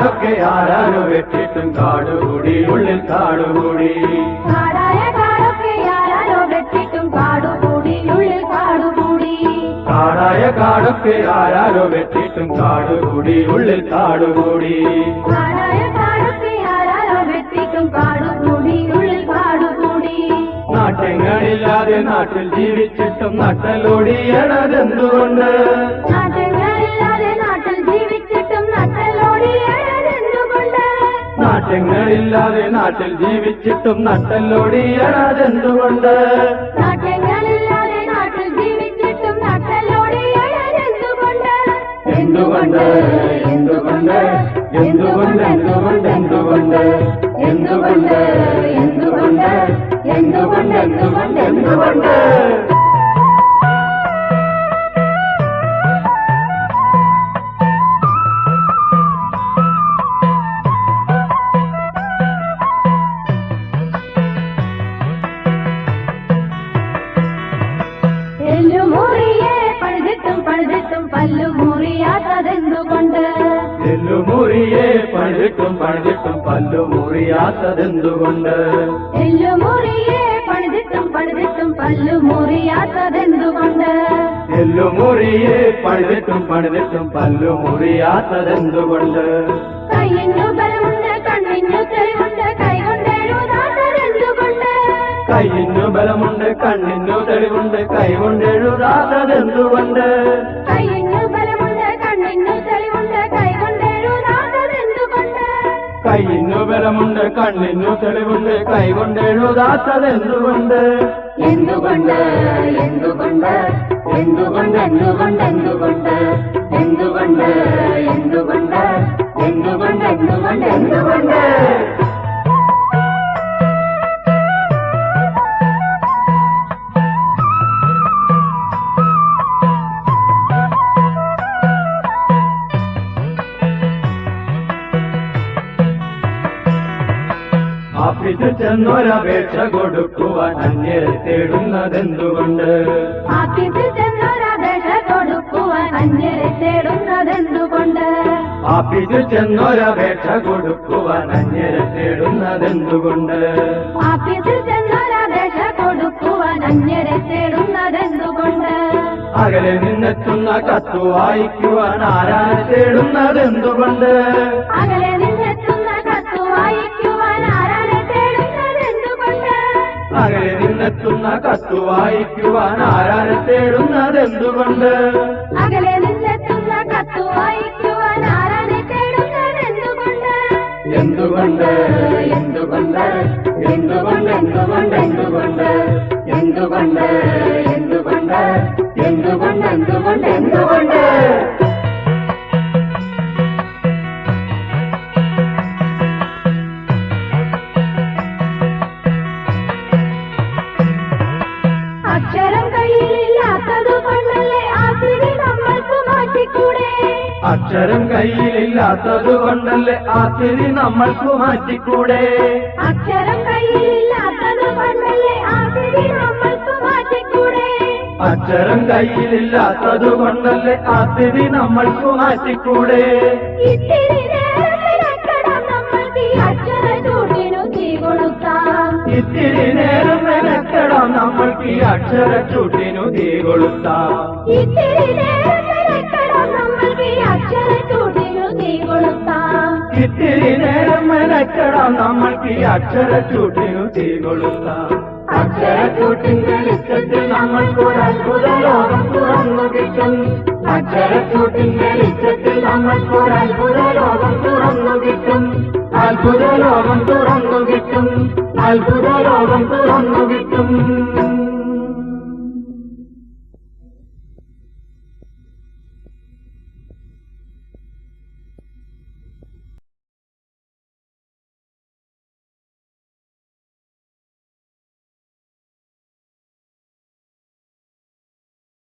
കാടൊക്കെ ആരാരോ വെട്ടിട്ടും കാടുകൂടി ഉള്ളിൽ കാടുകൂടി. കാടായ കാടൊക്കെ ആരാരോ വെട്ടിട്ടും കാടുകൂടി ഉള്ളിൽ കാടുകൂടി. നാട്ടെങ്ങളില്ലാതെ നാട്ടിൽ ജീവിച്ചിട്ടും നട്ടലോടിയണതെന്തുകൊണ്ട് നാട്ടിൽ ജീവിച്ചിട്ടും നട്ടലോടിയണ നാട്യങ്ങളില്ലാതെ നാട്ടിൽ ജീവിച്ചിട്ടും നട്ടലോടിയണതെന്തുകൊണ്ട് നാട്ടങ്ങളില്ലാതെ നാട്ടിൽ ജീവിച്ചിട്ടും എന്തുകൊണ്ട് എന്തുകൊണ്ട് എന്തുകൊണ്ട് എന്തുകൊണ്ട് എന്തുകൊണ്ട് എന്തുകൊണ്ട് എന്തുകൊണ്ട് എന്തുകൊണ്ട് എന്തുകൊണ്ട് എന്തുകൊണ്ട്. പണിതിട്ടും പണിതിട്ടും പല്ലു മുറിയാത്തതെന്തുകൊണ്ട് എല്ലുമുറിയെ പഴുതിട്ടും പഴുതിട്ടും പല്ലു മുറിയാത്തതെന്തുകൊണ്ട് എല്ലുമുറിയെ പണിതിട്ടും പണിതിട്ടും പല്ലു മുറിയാത്തതെന്തുകൊണ്ട് കയ്യിന്നു ബലമുണ്ട് കണ്ണിന്നു തെളിവുണ്ട് കൈകൊണ്ടെഴുതാത്തതെന്തുകൊണ്ട് കയ്യിന്നു ബലമുണ്ട് കണ്ണിന്നു തെളിവുണ്ട് കൈകൊണ്ടെഴുതാത്തതെന്തുകൊണ്ട് കയ്യിന്നു കയ്യിന്നു ബലമുണ്ട് കണ്ണിന്നു തെളിവുണ്ട് കൈകൊണ്ടെഴുതാത്തതെന്തുകൊണ്ട് എന്തുകൊണ്ട് എന്തുകൊണ്ട് എന്തുകൊണ്ട് എന്തുകൊണ്ട് എന്തുകൊണ്ട് എന്തുകൊണ്ട് എന്തുകൊണ്ട് എന്തുകൊണ്ട് എന്തുകൊണ്ട് എന്തുകൊണ്ട് ആഫീസിൽ ചെന്നൊരപേക്ഷ കൊടുക്കുവാൻ അന്യരെ തേടുന്നതെന്തുകൊണ്ട്? ആഫീസിൽ ചെന്നൊരപേക്ഷ കൊടുക്കുവാൻ അന്യരെ തേടുന്നതെന്തുകൊണ്ട്? ആഫീസിൽ ചെന്നൊരപേക്ഷ കൊടുക്കുവാൻ അന്യരെ തേടുന്നതെന്തുകൊണ്ട്? ആഫീസിൽ ചെന്നൊരപേക്ഷ കൊടുക്കുവാൻ അന്യരെ തേടുന്നതെന്തുകൊണ്ട്? അകലെ നിന്നെത്തുന്ന കത്ത് വായിക്കുവാൻ ആരാണ് തേടുന്നതെന്തുകൊണ്ട്? അകലെ വായിക്കുവാൻ ആരാനെ തേടുന്നതെന്തുകൊണ്ട് അകലെ നിന്നെത്തുന്ന കത്ത് വായിക്കുവാൻ ആരാനെ തേടുന്നത് എന്തുകൊണ്ട്? എന്തുകൊണ്ട്? എന്തുകൊണ്ട്? എന്തുകൊണ്ട്? എന്തുകൊണ്ട്? എന്തുകൊണ്ട്? എന്തുകൊണ്ട്? അക്ഷരം കയ്യിലില്ലാത്തത് കൊണ്ടല്ലേ ആ തിരി നമ്മൾക്ക് മാറ്റിക്കൂടെ? അക്ഷരം കയ്യിലില്ലാത്തത് കൊണ്ടല്ലേ ആ സ്ഥിതി നമ്മൾക്ക് മാറ്റിക്കൂടെ? അക്ഷരം കയ്യിലില്ലാത്തത് കൊണ്ടല്ലേ ആ തിരി നമ്മൾക്ക് മാറ്റിക്കൂടെ? ഇത്തിരി നേരത്തിനക്കണം നമ്മൾക്ക് ഈ അക്ഷര ചൂട്ടിനു തീ കൊളുത്താം. ഇത്തിരി നേരം മെനക്കെടാം നമ്മൾക്ക് ഈ അക്ഷര ചൂട്ടിനു തീ കൊളുത്താം. ഇത്തിരി നേരത്തിനക്കണം ഇത്തിരി നേരം മെനക്കെടാം നമ്മൾക്ക് ഈ അക്ഷരച്ചൂട്ടിനു തീ കൊള്ളുത്താം അക്ഷരച്ചൂട്ടിന്റെ ലിസ്റ്റത്തിൽ നമ്മൾക്കൊരത്ഭുത ലോകം തുറന്നു കിട്ടും അക്ഷരച്ചൂട്ടിന്റെ ലിസ്റ്റത്തിൽ നമ്മൾക്കൊരത്ഭുത ലോകം തുറന്നു കിട്ടും അത്ഭുത ലോകം തുറന്നു കിട്ടും അത്ഭുത ലോകം തുറന്നു കിട്ടും